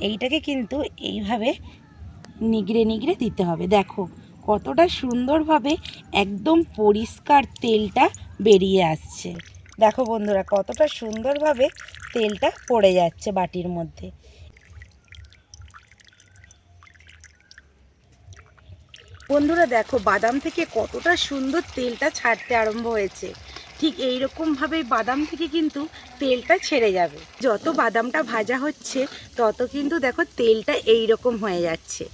এইটাকে কিন্তু এইভাবে নিগড়ে নিগড়ে দিতে হবে। দেখো কতটা সুন্দরভাবে একদম পরিষ্কার তেলটা বেরিয়ে আসছে। দেখো বন্ধুরা কতটা সুন্দরভাবে তেলটা পড়ে যাচ্ছে বাটির মধ্যে। বন্ধুরা দেখো বাদাম থেকে কতটা সুন্দর তেলটা ছাড়তে আরম্ভ হয়েছে। ঠিক এই রকমভাবে বাদাম থেকে কিন্তু তেলটা ছেড়ে যাবে। যত বাদামটা ভাজা হচ্ছে, তত কিন্তু দেখো তেলটা এই রকম হয়ে যাচ্ছে।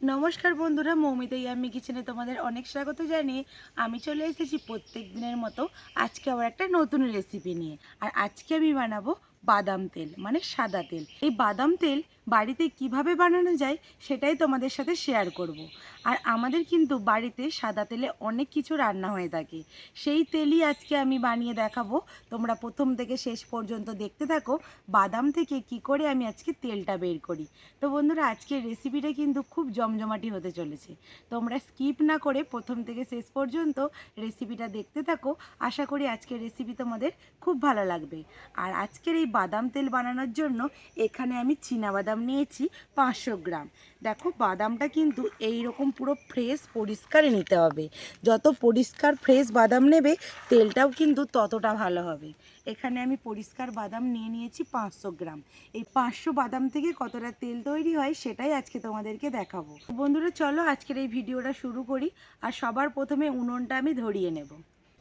নমস্কার বন্ধুরা মৌমিতা ইয়াম্মি কিচেনে তোমাদের অনেক স্বাগত জানিয়ে আমি চলে এসেছি প্রত্যেক দিনের মতো আজকে আবার একটা নতুন রেসিপি নিয়ে। আর আজকে আমি বানাবো বাদাম তেল মানে সাদা তেল। এই বাদাম তেল বাড়িতে কীভাবে বানানো যায় সেটাই তোমাদের সাথে শেয়ার করব। আর আমাদের কিন্তু বাড়িতে সাদা তেলে অনেক কিছু রান্না হয়ে থাকে। সেই তেলই আজকে আমি বানিয়ে দেখাবো। তোমরা প্রথম থেকে শেষ পর্যন্ত দেখতে থাকো, বাদাম থেকে কি করে আমি আজকে তেলটা বের করি। তো বন্ধুরা, আজকের রেসিপিটা কিন্তু খুব জমজমাটি হতে চলেছে। তোমরা স্কিপ না করে প্রথম থেকে শেষ পর্যন্ত রেসিপিটা দেখতে থাকো। আশা করি আজকের রেসিপি তোমাদের খুব ভালো লাগবে। আর আজকের এই বাদাম তেল বানানোর জন্য এখানে আমি চীনা বাদাম নিয়েছি পাঁচশো গ্রাম। দেখো, বাদামটা কিন্তু এই রকম পুরো ফ্রেশ পরিষ্কার নিতে হবে। যত পরিষ্কার ফ্রেশ বাদাম নেবে, তেলটাও কিন্তু ততটা ভালো হবে। এখানে আমি পরিষ্কার বাদাম নিয়ে নিয়েছি পাঁচশো গ্রাম। এই পাঁচশো বাদাম থেকে কতটা তেল তৈরি হয়, সেটাই আজকে তোমাদেরকে দেখাবো। বন্ধুরা, চলো আজকের এই ভিডিওটা শুরু করি, আর সবার প্রথমে উনুনটা আমি ধরিয়ে নেব।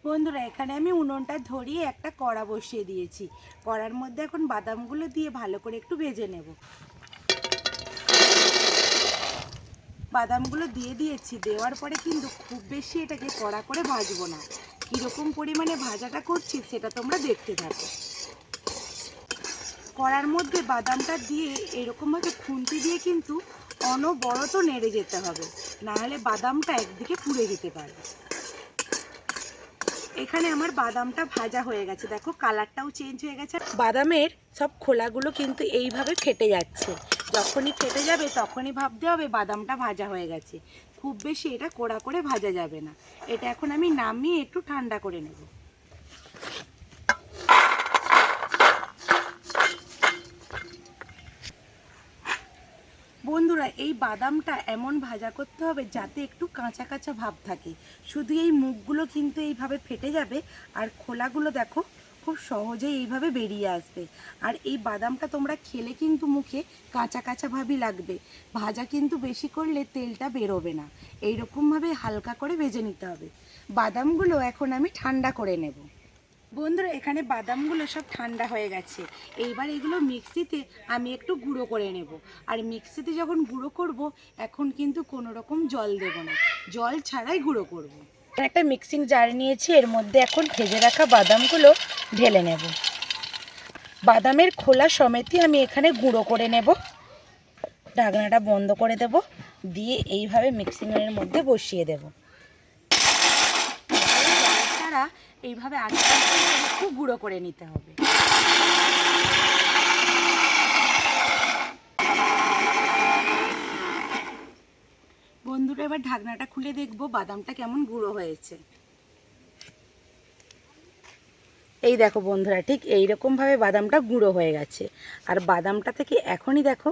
বন্ধুরা, এখানে আমি উনুনটা ধরিয়ে একটা কড়া বসিয়ে দিয়েছি। কড়ার মধ্যে এখন বাদামগুলো দিয়ে ভালো করে একটু ভেজে নেব। বাদামগুলো দিয়ে দিয়েছি, দেওয়ার পরে কিন্তু খুব বেশি এটাকে কড়া করে ভাজবো না। কীরকম পরিমাণে ভাজাটা করছি সেটা তোমরা দেখতে থাকো। কড়ার মধ্যে বাদামটা দিয়ে এরকমভাবে খুন্তি দিয়ে কিন্তু অনবরত নেড়ে যেতে হবে, নাহলে বাদামটা একদিকে পুড়ে যেতে পারে। এখানে আমার বাদামটা ভাজা হয়ে গেছে, দেখো কালারটাও চেঞ্জ হয়ে গেছে। বাদামের সব খোলাগুলো কিন্তু এইভাবে ফেটে যাচ্ছে। যখনই ফেটে যাবে, তখনই ভাবতে হবে বাদামটা ভাজা হয়ে গেছে। খুব বেশি এটা কোড়া করে ভাজা যাবে না। এটা এখন আমি নামিয়ে একটু ঠান্ডা করে নেব। বন্ধুরা, এই বাদামটা এমন ভাজা করতে হবে যাতে একটু কাঁচা কাঁচা ভাব থাকে। শুধু এই মুখগুলো কিন্তু এইভাবে ফেটে যাবে, আর খোলাগুলো দেখো খুব সহজেই এইভাবে বেরিয়ে আসবে। আর এই বাদামটা তোমরা খেলে কিন্তু মুখে কাঁচা কাঁচা ভাবই লাগবে। ভাজা কিন্তু বেশি করলে তেলটা বেরোবে না। এইরকমভাবে হালকা করে ভেজে নিতে হবে। বাদামগুলো এখন আমি ঠান্ডা করে নেব। বন্ধুরা, এখানে বাদামগুলো সব ঠান্ডা হয়ে গেছে। এইবার এগুলো মিক্সিতে আমি একটু গুঁড়ো করে নেব। আর মিক্সিতে যখন গুঁড়ো করব, এখন কিন্তু কোনো রকম জল দেব না। জল ছাড়াই গুঁড়ো করব। একটা মিক্সিং জার নিয়েছি, এর মধ্যে এখন ভেজে রাখা বাদামগুলো ঢেলে নেব। বাদামের খোলা সমেতই আমি এখানে গুঁড়ো করে নেব। ঢাকনাটা বন্ধ করে দেব, দিয়ে এইভাবে মিক্সিংয়ের মধ্যে বসিয়ে দেব। ছাড়া এইভাবে আগে খুব গুঁড়ো করে নিতে হবে। বন্ধুরা এবার ঢাকনাটা খুলে দেখব, বাদামটা কেমন গুঁড়ো হয়েছে। এই দেখো বন্ধুরা, ঠিক এই রকমভাবে বাদামটা গুঁড়ো হয়ে গেছে। আর বাদামটা থেকে এখনই দেখো,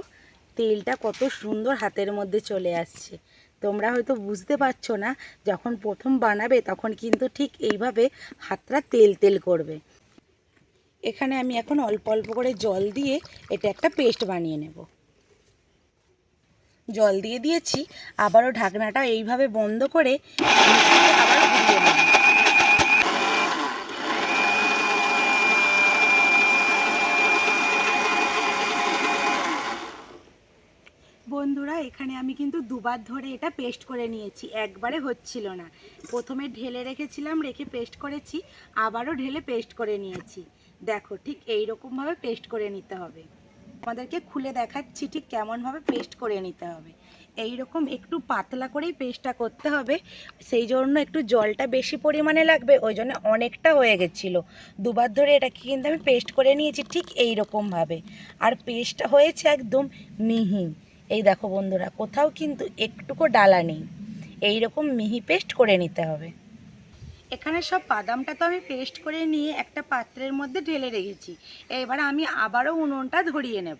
তেলটা কত সুন্দর হাতের মধ্যে চলে আসছে। তোমরা হয়তো বুঝতে পারছ না, যখন প্রথম বানাবে তখন কিন্তু ঠিক এইভাবে হাতটা তেল তেল করবে। এখানে আমি এখন অল্প অল্প করে জল দিয়ে এটা একটা পেস্ট বানিয়ে নেব। জল দিয়ে দিয়েছি, আবারও ঢাকনাটা এইভাবে বন্ধ করে বন্ধুরা, এখানে আমি কিন্তু দুবার ধরে এটা পেস্ট করে নিয়েছি, একবারে হচ্ছিল না। প্রথমে ঢেলে রেখেছিলাম, রেখে পেস্ট করেছি, আবারও ঢেলে পেস্ট করে নিয়েছি। দেখো, ঠিক এই রকমভাবে পেস্ট করে নিতে হবে। আমাদেরকে খুলে দেখাচ্ছি ঠিক কেমনভাবে পেস্ট করে নিতে হবে। এই রকম একটু পাতলা করেই পেস্টটা করতে হবে। সেই জন্য একটু জলটা বেশি পরিমাণে লাগবে, ওই জন্য অনেকটা হয়ে গেছিল। দুবার ধরে এটাকে কিন্তু আমি পেস্ট করে নিয়েছি ঠিক এই রকমভাবে আর পেস্টটা হয়েছে একদম মিহি। এই দেখো বন্ধুরা, কোথাও কিন্তু একটুকু ডালা নেই। এই রকম মিহি পেস্ট করে নিতে হবে। এখানে সব বাদামটা তো আমি পেস্ট করে নিয়ে একটা পাত্রের মধ্যে ঢেলে রেখেছি। এবার আমি আবারও উনুনটা ধরিয়ে নেব।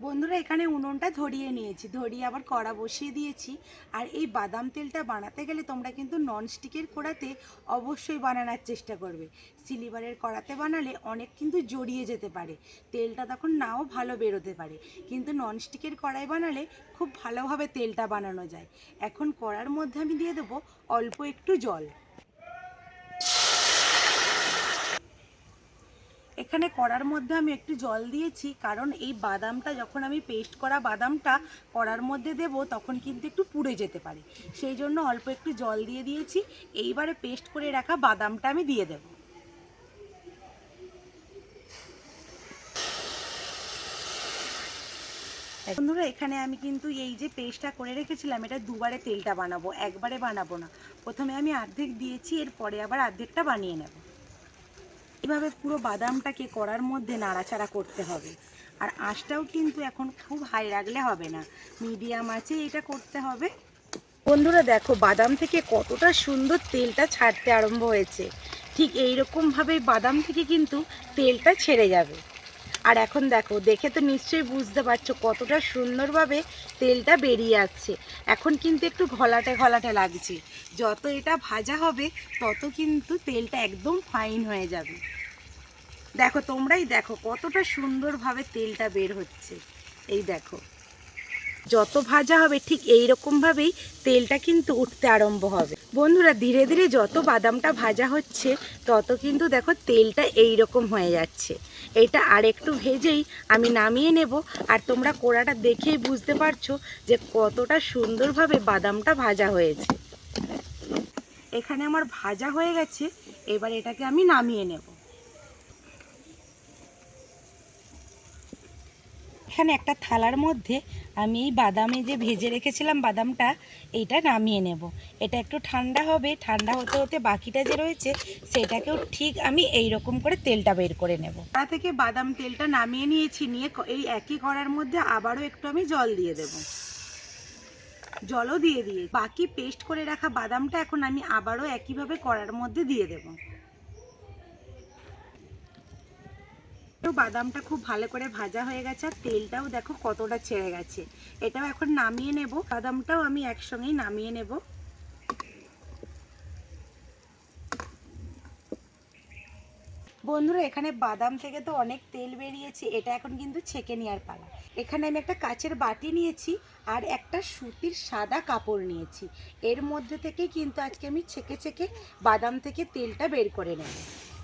বন্ধুরা, এখানে উনুনটা ধরিয়ে নিয়েছি। ধরিয়ে আবার কড়া বসিয়ে দিয়েছি। আর এই বাদাম তেলটা বানাতে গেলে তোমরা কিন্তু ননস্টিকের কড়াতে অবশ্যই বানানোর চেষ্টা করবে। সিলিভারের কড়াতে বানালে অনেক কিন্তু জড়িয়ে যেতে পারে। তেলটা তখন নাও ভালো বেরোতে পারে। কিন্তু ননস্টিকের কড়াই বানালে খুব ভালোভাবে তেলটা বানানো যায়। এখন কড়ার মধ্যে আমি দিয়ে দেবো অল্প একটু জল। এখানে কড়ার মধ্যে আমি একটু জল দিয়েছি, কারণ এই বাদামটা যখন আমি পেস্ট করা বাদামটা কড়ার মধ্যে দেব, তখন কিন্তু একটু পুড়ে যেতে পারে। সেই জন্য অল্প একটু জল দিয়ে দিয়েছি, এইবারে পেস্ট করে রাখা বাদামটা আমি দিয়ে দেব। বন্ধুরা, এখানে আমি কিন্তু এই যে পেস্টটা করে রেখেছিলাম, এটা দুবারে তেলটা বানাবো, একবারে বানাবো না। প্রথমে আমি অর্ধেক দিয়েছি, এরপরে আবার অর্ধেকটা বানিয়ে নেব। এভাবে পুরো বাদামটাকে করার মধ্যে নাড়াচাড়া করতে হবে। আর আঁচটাও কিন্তু এখন খুব হাই রাখলে হবে না। মিডিয়াম আছে, এটা করতে হবে। বন্ধুরা দেখো, বাদাম থেকে কতটা সুন্দর তেলটা ছাড়তে আরম্ভ হয়েছে। ঠিক এইরকমভাবেই বাদাম থেকে কিন্তু তেলটা ছেড়ে যাবে। আর এখন দেখো, দেখে তো নিশ্চয়ই বুঝতে পারছ কতটা সুন্দরভাবে তেলটা বেরিয়ে আসছে। এখন কিন্তু একটু ঘলাটে ঘলাটে লাগছে। যত এটা ভাজা হবে, তত কিন্তু তেলটা একদম ফাইন হয়ে যাবে। দেখো, তোমরাই দেখো কতটা সুন্দরভাবে তেলটা বের হচ্ছে। এই দেখো। যত ভাজা হবে ঠিক এই রকমভাবেই তেলটা কিন্তু উঠতে আরম্ভ হবে। বন্ধুরা, ধীরে ধীরে যত বাদামটা ভাজা হচ্ছে, তত কিন্তু দেখো তেলটা এই রকম হয়ে যাচ্ছে। এটা আর একটু ভেজেই আমি নামিয়ে নেব। আর তোমরা কোড়াটা দেখেই বুঝতে পারছ যে কতটা সুন্দরভাবে বাদামটা ভাজা হয়েছে। এখানে আমার ভাজা হয়ে গেছে, এবার এটাকে আমি নামিয়ে নেব। এখানে একটা থালার মধ্যে আমি এই বাদামে যে ভেজে রেখেছিলাম বাদামটা, এইটা নামিয়ে নেব। এটা একটু ঠান্ডা হবে, ঠান্ডা হতে হতে বাকিটা যে রয়েছে, সেটাকেও ঠিক আমি এই রকম করে তেলটা বের করে নেব। তা থেকে বাদাম তেলটা নামিয়ে নিয়েছি, নিয়ে এই একই কড়ার মধ্যে আবারও একটু আমি জল দিয়ে দেব। জলও দিয়ে দিয়ে বাকি পেস্ট করে রাখা বাদামটা এখন আমি আবারও একইভাবে কড়ার মধ্যে দিয়ে দেবো। বাদামটা খুব ভালো করে ভাজা হয়ে গেছে, আর তেলটাও দেখো কতটা ছেড়ে গেছে। এটাও এখন নামিয়ে নেব। বাদামটাও আমি একসঙ্গেই নামিয়ে নেব। বন্ধুরা, এখানে বাদাম থেকে তো অনেক তেল বেরিয়েছে, এটা এখন কিন্তু ছেঁকে নেওয়ার পালা। এখানে আমি একটা কাচের বাটি নিয়েছি, আর একটা সুতির সাদা কাপড় নিয়েছি। এর মধ্যে থেকে কিন্তু আজকে আমি ছেঁকে ছেঁকে বাদাম থেকে তেলটা বের করে নেব।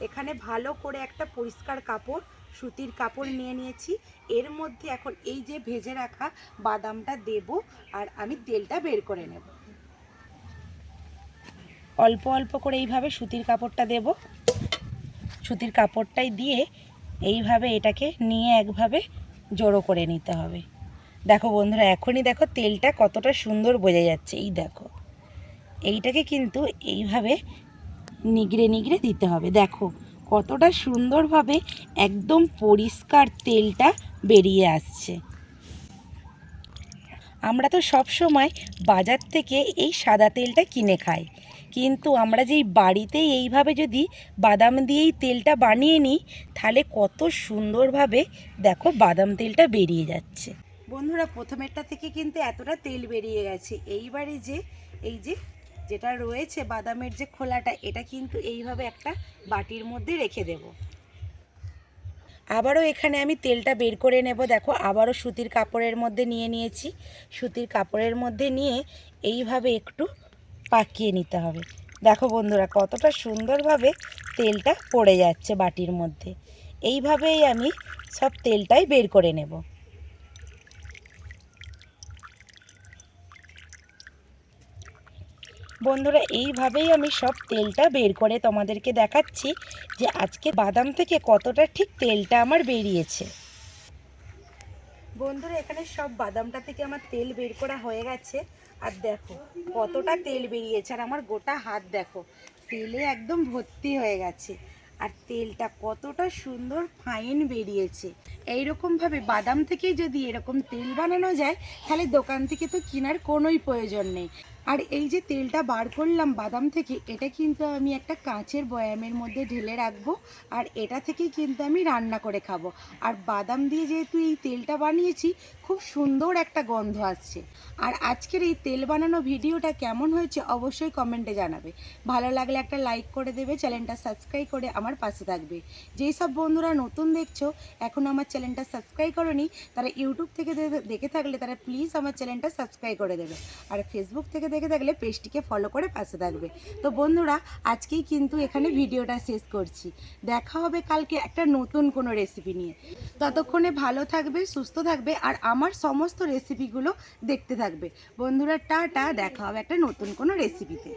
এখানে ভালো করে একটা পরিষ্কার কাপড় সুতির কাপড় নিয়ে নিয়েছি। এর মধ্যে এখন এই যে ভেজে রাখা বাদামটা দেব আর আমি তেলটা বের করে নেব। অল্প অল্প করে এইভাবে সুতির কাপড়টা দেব। সুতির কাপড়টাই দিয়ে এইভাবে এটাকে নিয়ে একভাবে জড়ো করে নিতে হবে। দেখো বন্ধুরা, এখনই দেখো তেলটা কতটা সুন্দর বোঝা যাচ্ছে। এই দেখো, এইটাকে কিন্তু এইভাবে নিগড়ে নিগড়ে দিতে হবে। দেখো কতটা সুন্দরভাবে একদম পরিষ্কার তেলটা বেরিয়ে আসছে। আমরা তো সব সময় বাজার থেকে এই সাদা তেলটা কিনে খাই। কিন্তু আমরা যেই বাড়িতে এইভাবে যদি বাদাম দিয়েই তেলটা বানিয়ে নিই, তাহলে কত সুন্দরভাবে দেখো বাদাম তেলটা বেরিয়ে যাচ্ছে। বন্ধুরা, প্রথমেরটা থেকে কিন্তু এতটা তেল বেরিয়ে গেছে। এইবারে যে, এই যে যেটা রয়েছে বাদামের যে খোলাটা, এটা কিন্তু এইভাবে একটা বাটির মধ্যে রেখে দেব। আবারও এখানে আমি তেলটা বের করে নেব। দেখো, আবারও সুতির কাপড়ের মধ্যে নিয়ে নিয়েছি। সুতির কাপড়ের মধ্যে নিয়ে এইভাবে একটু পাকিয়ে নিতে হবে। দেখো বন্ধুরা, কতটা সুন্দরভাবে তেলটা পড়ে যাচ্ছে বাটির মধ্যে। এইভাবেই আমি সব তেলটাই বের করে নেব। বন্ধুরা, এইভাবেই আমি সব তেলটা বের করে তোমাদেরকে দেখাচ্ছি যে আজকে বাদাম থেকে কতটা ঠিক তেলটা আমার বেরিয়েছে। বন্ধুরা, এখানে সব বাদামটা থেকে আমার তেল বের করা হয়ে গেছে। আর দেখো, কতটা তেল বেরিয়েছে। আর আমার গোটা হাত দেখো, তেলে একদম ভর্তি হয়ে গেছে। আর তেলটা কতটা সুন্দর ফাইন বেরিয়েছে। এইরকমভাবে বাদাম থেকেই যদি এরকম তেল বানানো যায়, তাহলে দোকান থেকে তো কেনার কোনোই প্রয়োজন নেই। আর এই যে তেলটা বার করলাম বাদাম থেকে, এটা কিন্তু আমি একটা কাঁচের বয়ামের মধ্যে ঢেলে রাখব আর এটা থেকেই কিন্তু আমি রান্না করে খাব। আর বাদাম দিয়ে যেহেতু এই তেলটা বানিয়েছি, খুব সুন্দর একটা গন্ধ আসছে। আর আজকের এই তেল বানানো ভিডিওটা কেমন হয়েছে অবশ্যই কমেন্টে জানাবে। ভালো লাগলে একটা লাইক করে দেবে, চ্যানেলটা সাবস্ক্রাইব করে আমার পাশে থাকবে। যেই সব বন্ধুরা নতুন দেখছ, এখন আমার চ্যানেলটা সাবস্ক্রাইব করনি, তারা ইউটিউব থেকে দেখে থাকলে তারা প্লিজ আমার চ্যানেলটা সাবস্ক্রাইব করে দেবে। আর ফেসবুক থেকে দেখে থাকলে পেজটিকে ফলো করে পাশে থাকবে। তো বন্ধুরা, আজকেই কিন্তু এখানে ভিডিওটা শেষ করছি। দেখা হবে কালকে একটা নতুন কোনো রেসিপি নিয়ে। ততক্ষণে ভালো থাকবে, সুস্থ থাকবে আর আমার সমস্ত রেসিপিগুলো দেখতে থাকবে। বন্ধুরা, টাটা, দেখা হবে একটা নতুন কোনো রেসিপিতে